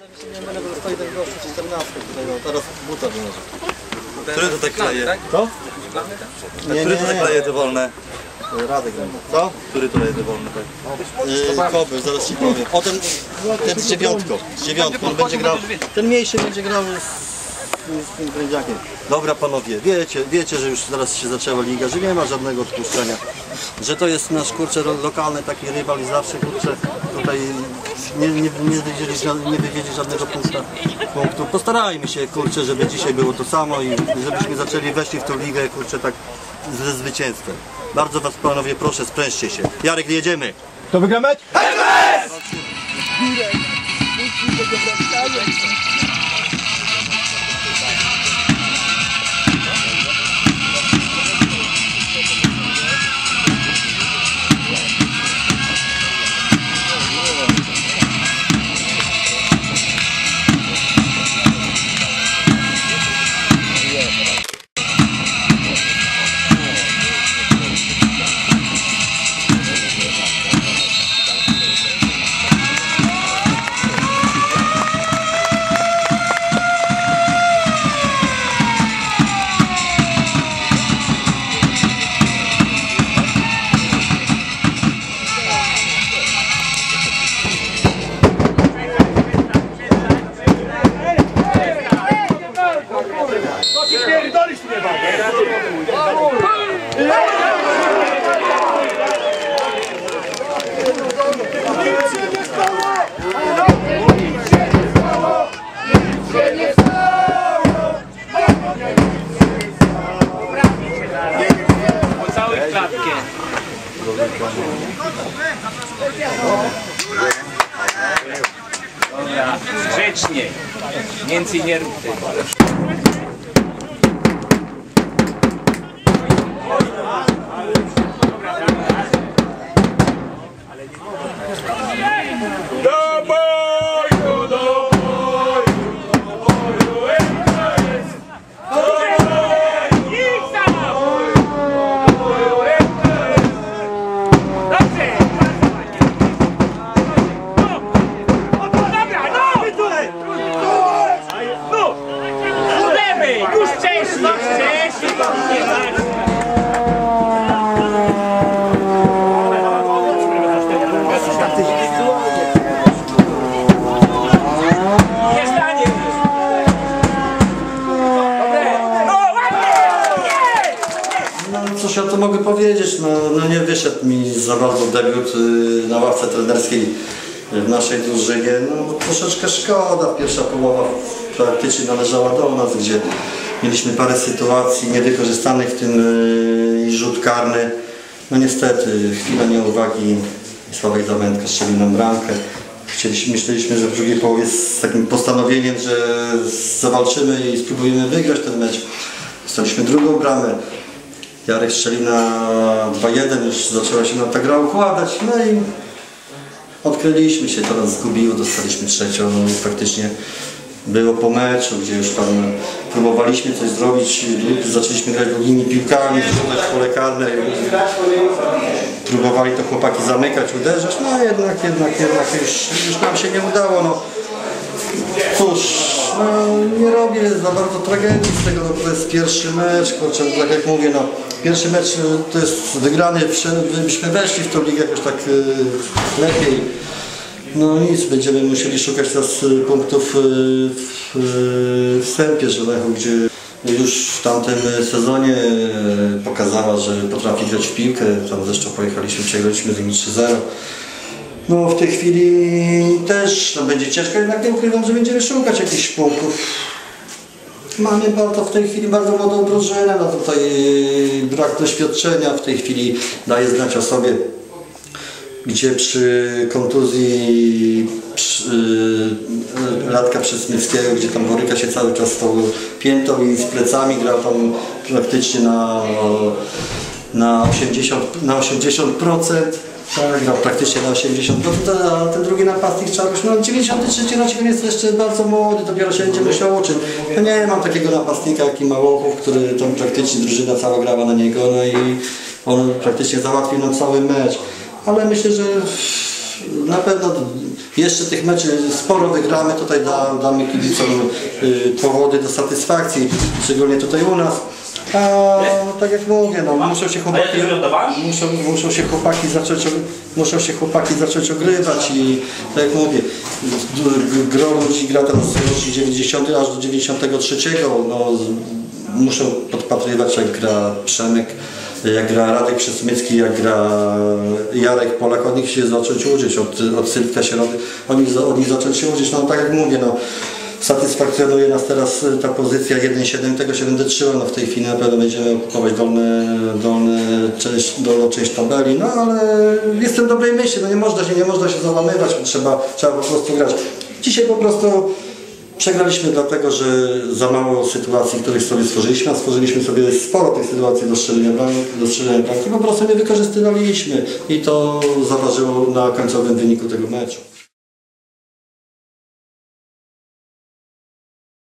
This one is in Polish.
Nie będę stoi gościu 14 tutaj, no teraz buta wynoszę. Który to tak kleje? Co? Nie, Który nie, to nie, kleje te wolne? Radek będzie. Co? Który to leje te wolne? Tak? Yy, Kobyl, zaraz ci powiem. O ten, ten z dziewiątką, z dziewiątką, on będzie grał, ten mniejszy będzie grał z, z tym prędziakiem. Dobra panowie, wiecie, wiecie, że już zaraz się zaczęła liga, że nie ma żadnego odpuszczenia. Że to jest nasz kurczę lokalny taki rywal i zawsze kurczę tutaj nie, nie, nie, wywiedzieli, nie wywiedzi żadnego punkta, punktu. Postarajmy się kurczę, żeby dzisiaj było to samo i żebyśmy zaczęli weszli w tą ligę kurczę tak ze zwycięstwem. Bardzo was panowie proszę, sprężcie się. Jarek, jedziemy! To wygra Dobra, grzecznie. Więcej nie rób tego. Lewej, cóż ja tu mogę powiedzieć, no, no nie wyszedł mi za bardzo debiut y, na ławce trenerskiej w naszej drużynie. No troszeczkę szkoda, pierwsza połowa praktycznie należała do nas, gdzie mieliśmy parę sytuacji niewykorzystanych, w tym y, i rzut karny. No niestety, chwila nieuwagi Sławek Zamętka strzelił nam bramkę. Chcieliśmy, myśleliśmy, że w drugiej połowie z takim postanowieniem, że zawalczymy i spróbujemy wygrać ten mecz. Dostaliśmy drugą bramę. Jarek strzelił na 2-1, już zaczęła się nam ta gra układać, no i odkryliśmy się, to nas zgubiło, dostaliśmy trzecią, no i faktycznie było po meczu, gdzie już tam próbowaliśmy coś zrobić, zaczęliśmy grać długimi piłkami, rzucać pole karne, próbowali to chłopaki zamykać, uderzać, no jednak, jednak, jednak już, już nam się nie udało, no. Cóż, no, nie robię za bardzo tragedii z tego, no, to jest pierwszy mecz, kurczę, tak jak mówię, no, pierwszy mecz y, to jest wygrany, byśmy weszli w tą ligę jakoś tak y, lepiej. No nic, będziemy musieli szukać teraz y, punktów y, w, w Sępie Żelechu, gdzie już w tamtym sezonie pokazała, że potrafi grać w piłkę. Tam zresztą pojechaliśmy, przegraliśmy z nimi 3-0. No w tej chwili też no, będzie ciężko, jednak nie ukrywam, że będziemy szukać jakichś punktów. Mamy bardzo w tej chwili bardzo młodą drużynę, no tutaj yy, brak doświadczenia w tej chwili daje znać o sobie, gdzie przy kontuzji przy, yy, gdzie tam boryka się cały czas z tą piętą i z plecami, grał tam praktycznie na, na 80%, na 80%. Grał praktycznie na 80%, a ten drugi napastnik Czaruś, no 93 rocznik jest jeszcze bardzo młody, dopiero się będzie musiał uczyć. No nie mam takiego napastnika jak i Małochów, który tam praktycznie drużyna cała grała na niego, no i on praktycznie załatwił nam cały mecz. Ale myślę, że na pewno jeszcze tych meczy sporo wygramy, tutaj da, damy kibicom y, powody do satysfakcji, szczególnie tutaj u nas. A tak jak mówię, no, muszą się chłopaki, muszą, muszą się chłopaki zacząć, muszą się chłopaki zacząć ogrywać i tak jak mówię, gro ludzi gra tam z rocznik 90 aż do 93, no, muszą podpatrywać jak gra Przemek, jak gra Radek Przesmycki, jak gra Jarek Polak, od nich się zacząć uczyć, od, od Sylwka Środy, od nich, od nich zacząć się uczyć, no tak jak mówię, no satysfakcjonuje nas teraz y, ta pozycja 1.7, tego się będę trzymał, no w tej chwili na pewno będziemy okupować dolne, dolne część, dolną część tabeli, no ale jestem dobrej myśli, no nie można się, nie można się załamywać, trzeba, trzeba po prostu grać. Dzisiaj po prostu Przegraliśmy dlatego, że za mało sytuacji, których sobie stworzyliśmy, a stworzyliśmy sobie sporo tych sytuacji do strzelenia do strzelenia bramki, po prostu nie wykorzystywaliśmy. I to zaważyło na końcowym wyniku tego meczu.